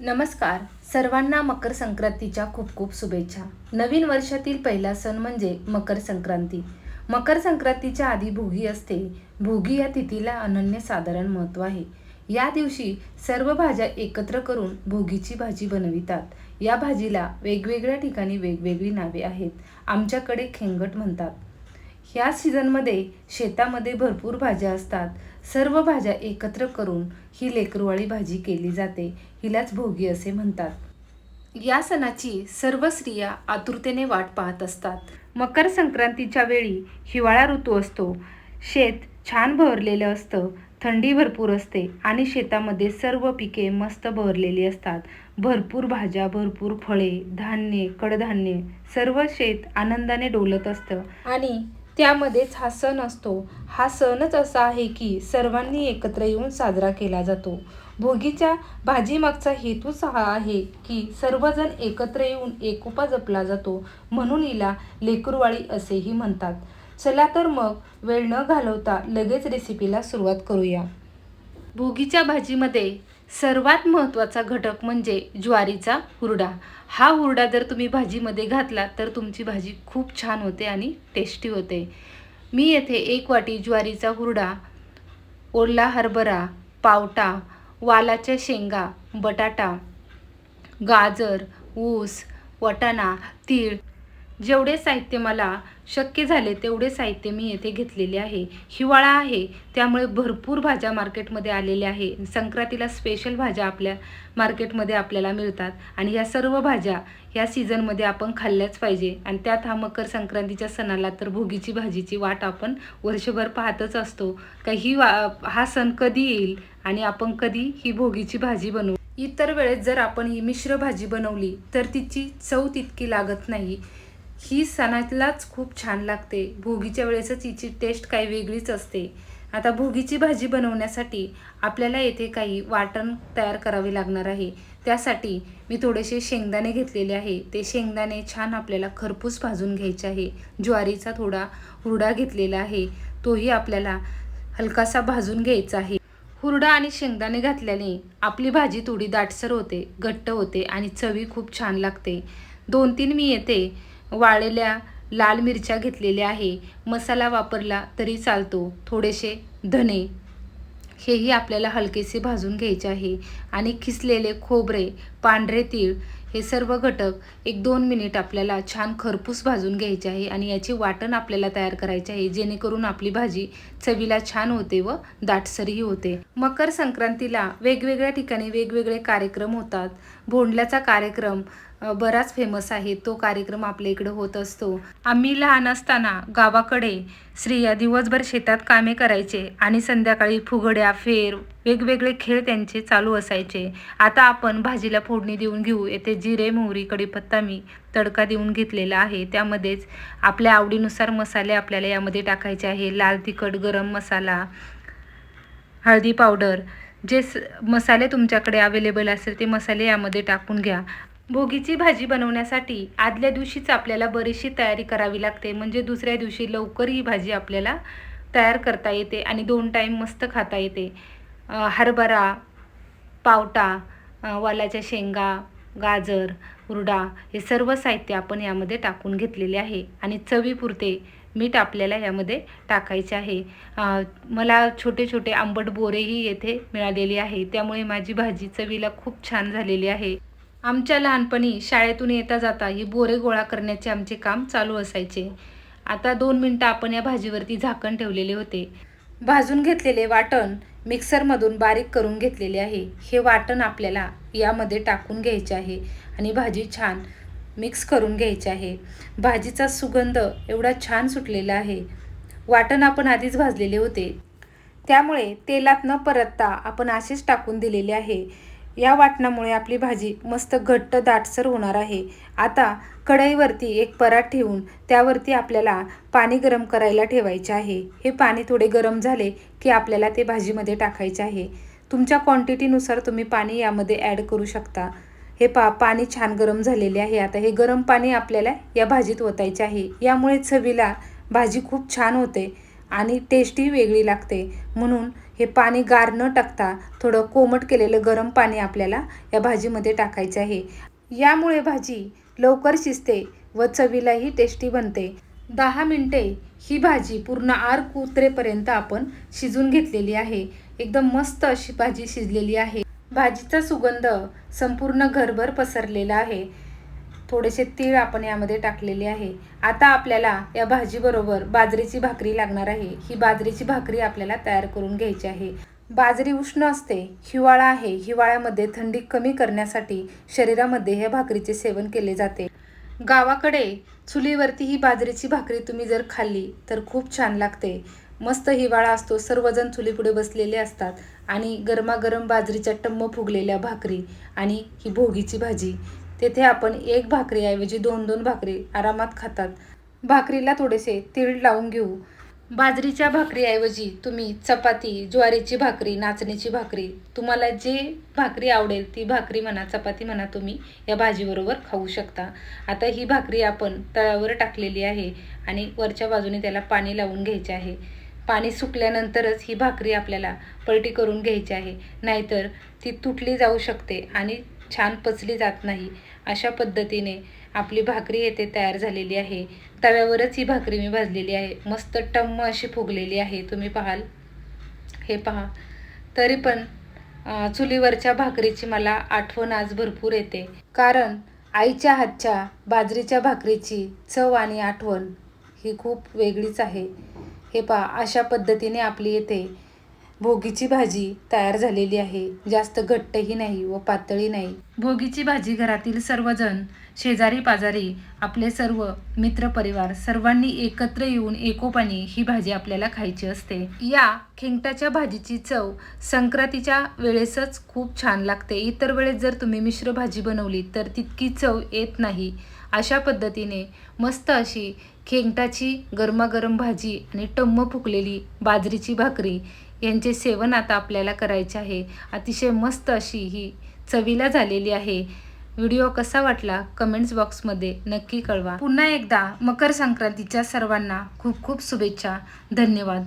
नमस्कार. सर्वांना मकर संक्रांतीच्या खूप खूप शुभेच्छा. नवीन वर्षातील पहिला सण म्हणजे मकर संक्रांती. मकर संक्रांतीच्या आधी भोगी असते. भोगी या तिथीला अनन्य साधारण महत्त्व आहे. या दिवशी सर्व भाज्या एकत्र करून भोगीची भाजी बनवितात. या भाजीला वेगवेगळ्या ठिकाणी वेगवेगळी नावे आहेत. आमच्याकडे खेंगट म्हणतात. ह्या सीझनमध्ये शेतामध्ये भरपूर भाज्या असतात. सर्व भाज्या एकत्र करून ही लेकरवाळी भाजी केली जाते हिलाच भोगी असे म्हणतात. या सणाची सर्व स्त्रिया आतुरतेने वाट पाहत असतात. मकर संक्रांतीच्या वेळी हिवाळा ऋतू असतो. शेत छान बहरलेलं असतं थंडी भरपूर असते आणि शेतामध्ये सर्व पिके मस्त बहरलेली असतात. भरपूर भाज्या भरपूर फळे धान्य कडधान्ये सर्व शेत आनंदाने डोलत असतं. आणि त्यामध्येच हा सण असतो. हा सणच असा आहे की सर्वांनी एकत्र येऊन साजरा केला जातो. भोगीच्या भाजीमागचा हेतूच हा आहे की सर्वजण एकत्र येऊन एकोपा जपला जातो म्हणून हिला लेकरवाळी असेही म्हणतात. चला तर मग वेळ न घालवता लगेच रेसिपीला सुरुवात करूया. भोगीच्या भाजीमध्ये सर्वात महत्त्वाचा घटक म्हणजे ज्वारीचा हुरडा. हा हुरडा जर तुम्ही भाजीमध्ये घातला तर तुमची भाजी खूप छान होते आणि टेस्टी होते. मी येथे एक वाटी ज्वारीचा हुरडा ओला हरभरा पावटा वालाच्या शेंगा बटाटा गाजर ऊस वटाणा तीळ जेवढे साहित्य मला शक्य झाले तेवढे साहित्य मी येथे घेतलेले आहे. हिवाळा आहे त्यामुळे भरपूर भाज्या मार्केटमध्ये आलेल्या आहे. संक्रांतीला स्पेशल भाज्या आपल्या मार्केटमध्ये आपल्याला मिळतात. आणि ह्या सर्व भाज्या ह्या सीझनमध्ये आपण खाल्ल्याच पाहिजे. आणि त्यात हा मकर संक्रांतीच्या सणाला तर भोगीची भाजीची वाट आपण वर्षभर पाहतच असतो. का ही वा हा सण कधी येईल आणि आपण कधी ही भोगीची भाजी बनवू? इतर वेळेत जर आपण ही मिश्र भाजी बनवली तर तिची चव तितकी लागत नाही. ही सणालाच खूप छान लागते. भोगीच्या वेळेसच हिची टेस्ट काही वेगळीच असते. आता भोगीची भाजी बनवण्यासाठी आपल्याला येथे काही वाटण तयार करावे लागणार आहे. त्यासाठी मी थोडेसे शेंगदाणे घेतलेले आहे. ते शेंगदाणे छान आपल्याला खरपूस भाजून घ्यायचे आहे. ज्वारीचा थोडा हुरडा घेतलेला आहे. तोही आपल्याला हलकासा भाजून घ्यायचा आहे. हुरडा आणि शेंगदाणे घातल्याने आपली भाजी थोडी दाटसर होते घट्ट होते आणि चवी खूप छान लागते. दोन तीन मी येते वाळलेल्या लाल मिरच्या घेतलेल्या आहे. मसाला वापरला तरी चालतो. थोडेसे धने. हेही आपल्याला हलकेसे भाजून घ्यायचे आहे. आणि खिसलेले खोबरे पांढरे तीळ हे सर्व घटक एक दोन मिनिट आपल्याला छान खरपूस भाजून घ्यायचे आहे आणि याचे वाटण आपल्याला तयार करायचे आहे. जेणेकरून आपली भाजी चवीला छान होते व दाटसरही होते. मकर संक्रांतीला वेगवेगळ्या ठिकाणी वेगवेगळे कार्यक्रम होतात. भोंडल्याचा कार्यक्रम बराच फेमस आहे. तो कार्यक्रम आपल्या इकडे होत असतो. आम्ही लहान असताना गावाकडे स्त्रिया दिवसभर शेतात कामे करायचे आणि संध्याकाळी फुगड्या फेर वेगवेगळे खेळ त्यांचे चालू असायचे. आता आपण भाजीला फोडणी देऊन घेऊ. येथे जिरे मोहरी कढीपत्ता मी तडका देऊन घेतलेला आहे. त्यामध्येच आपल्या आवडीनुसार मसाले आपल्याला यामध्ये टाकायचे आहे. लाल तिखट गरम मसाला हळदी पावडर. जे स मसाले तुमच्याकडे अवेलेबल असेल ते मसाले यामध्ये टाकून घ्या. भोगीची भाजी बनवण्यासाठी आदल्या दिवशीच आपल्याला बरीचशी तयारी करावी लागते. म्हणजे दुसऱ्या दिवशी लवकर ही भाजी आपल्याला तयार करता येते आणि दोन टाईम मस्त खाता येते. हरभरा पावटा वालाच्या शेंगा गाजर हुरडा हे सर्व साहित्य आपण यामध्ये टाकून घेतलेले आहे. आणि चवीपुरते मीठ आपल्याला यामध्ये टाकायचे आहे. मला छोटे छोटे आंबट बोरेही येथे मिळालेले आहे. त्यामुळे माझी भाजी चवीला खूप छान झालेली आहे. आमच्या लहानपणी शाळेतून येता जाता ही बोरे गोळा करण्याचे आमचे काम चालू असायचे. आता दोन मिनटं आपण या भाजीवरती झाकण ठेवलेले होते. भाजून घेतलेले वाटण मिक्सरमधून बारीक करून घेतलेले आहे. हे वाटण आपल्याला यामध्ये टाकून घ्यायचे आहे आणि भाजी छान मिक्स करून घ्यायची आहे. भाजीचा सुगंध एवढा छान सुटलेला आहे. वाटण आपण आधीच भाजलेले होते. त्यामुळे तेलात न परतता आपण असेच टाकून दिलेले आहे. या वाटणामुळे आपली भाजी मस्त घट्ट दाटसर होणार आहे. आता कढईवरती एक परात ठेवून त्यावरती आपल्याला पाणी गरम करायला ठेवायचे आहे. हे पाणी थोडे गरम झाले की आपल्याला ते भाजीमध्ये टाकायचे आहे. तुमच्या क्वांटिटीनुसार तुम्ही पाणी यामध्ये ॲड करू शकता. हे पा पाणी छान गरम झालेले आहे. आता हे गरम पाणी आपल्याला या भाजीत ओतायचे आहे. यामुळे चवीला भाजी खूप छान होते आणि टेस्टही वेगळी लागते. म्हणून हे पाणी गार न टाकता थोडं कोमट केलेलं गरम पाणी आपल्याला या भाजीमध्ये टाकायचं आहे. यामुळे भाजी लवकर शिजते व चवीलाही टेस्टी बनते. दहा मिनटे ही भाजी पूर्ण आर कुत्रेपर्यंत आपण शिजून घेतलेली आहे. एकदम मस्त अशी भाजी शिजलेली आहे. भाजीचा सुगंध संपूर्ण घरभर पसरलेला आहे. थोडेसे तीळ आपण यामध्ये टाकलेले आहे. आता आपल्याला या भाजीबरोबर बाजरीची भाकरी लागणार आहे. ही बाजरीची भाकरी आपल्याला तयार करून घ्यायची आहे. बाजरी उष्ण असते हिवाळा आहे. हिवाळ्यामध्ये थंडी कमी करण्यासाठी शरीरामध्ये ह्या भाकरीचे सेवन केले जाते. गावाकडे चुलीवरती ही बाजरीची भाकरी तुम्ही जर खाल्ली तर खूप छान लागते. मस्त हिवाळा असतो सर्वजण चुलीपुढे बसलेले असतात आणि गरमागरम बाजरीच्या टम्म फुगलेल्या भाकरी आणि ही भोगीची भाजी. तेथे आपण एक भाकरीऐवजी दोन दोन भाकरी आरामात खातात. भाकरीला थोडेसे तीळ लावून घेऊ. बाजरीच्या भाकरीऐवजी तुम्ही चपाती ज्वारीची भाकरी नाचणीची भाकरी तुम्हाला जे भाकरी आवडेल ती भाकरी म्हणा चपाती म्हणा तुम्ही या भाजीबरोबर खाऊ शकता. आता ही भाकरी आपण तळ्यावर टाकलेली आहे आणि वरच्या बाजूने त्याला पाणी लावून घ्यायचे आहे. पाणी सुकल्यानंतरच ही भाकरी आपल्याला पलटी करून घ्यायची आहे. नाहीतर ती तुटली जाऊ शकते आणि छान पचली जात नाही. अशा पद्धतीने आपली भाकरी येथे तयार झालेली आहे. तव्यावरच ही भाकरी मी भाजलेली आहे. मस्त टम्म अशी फुगलेली आहे. तुम्ही पाहाल. हे पहा. तरी पण चुलीवरच्या भाकरीची मला आठवण आज भरपूर येते. कारण आईच्या हातच्या बाजरीच्या भाकरीची चव आणि आठवण ही खूप वेगळीच आहे. हे पहा. अशा पद्धतीने आपली येथे भोगीची भाजी तयार झालेली आहे. जास्त घट्टही नाही व पातळी नाही. भोगीची भाजी घरातील सर्वजण शेजारी पाजारी आपले सर्व मित्रपरिवार सर्वांनी एकत्र येऊन एकोपाने ही भाजी आपल्याला खायची असते. या खेंगटाच्या भाजीची चव संक्रांतीच्या वेळेसच खूप छान लागते. इतर वेळेस जर तुम्ही मिश्र भाजी बनवली तर तितकी चव येत नाही. अशा पद्धतीने मस्त अशी खेंगटाची गरमागरम भाजी आणि टम्म फुकलेली बाजरीची भाकरी यांचे सेवन आता आपल्याला करायचे आहे. अतिशय मस्त अशी ही चवीला झालेली आहे. व्हिडिओ कसा वाटला? कमेंट्स बॉक्समध्ये नक्की कळवा. पुन्हा एकदा मकर संक्रांतीच्या सर्वांना खूप खूप शुभेच्छा. धन्यवाद.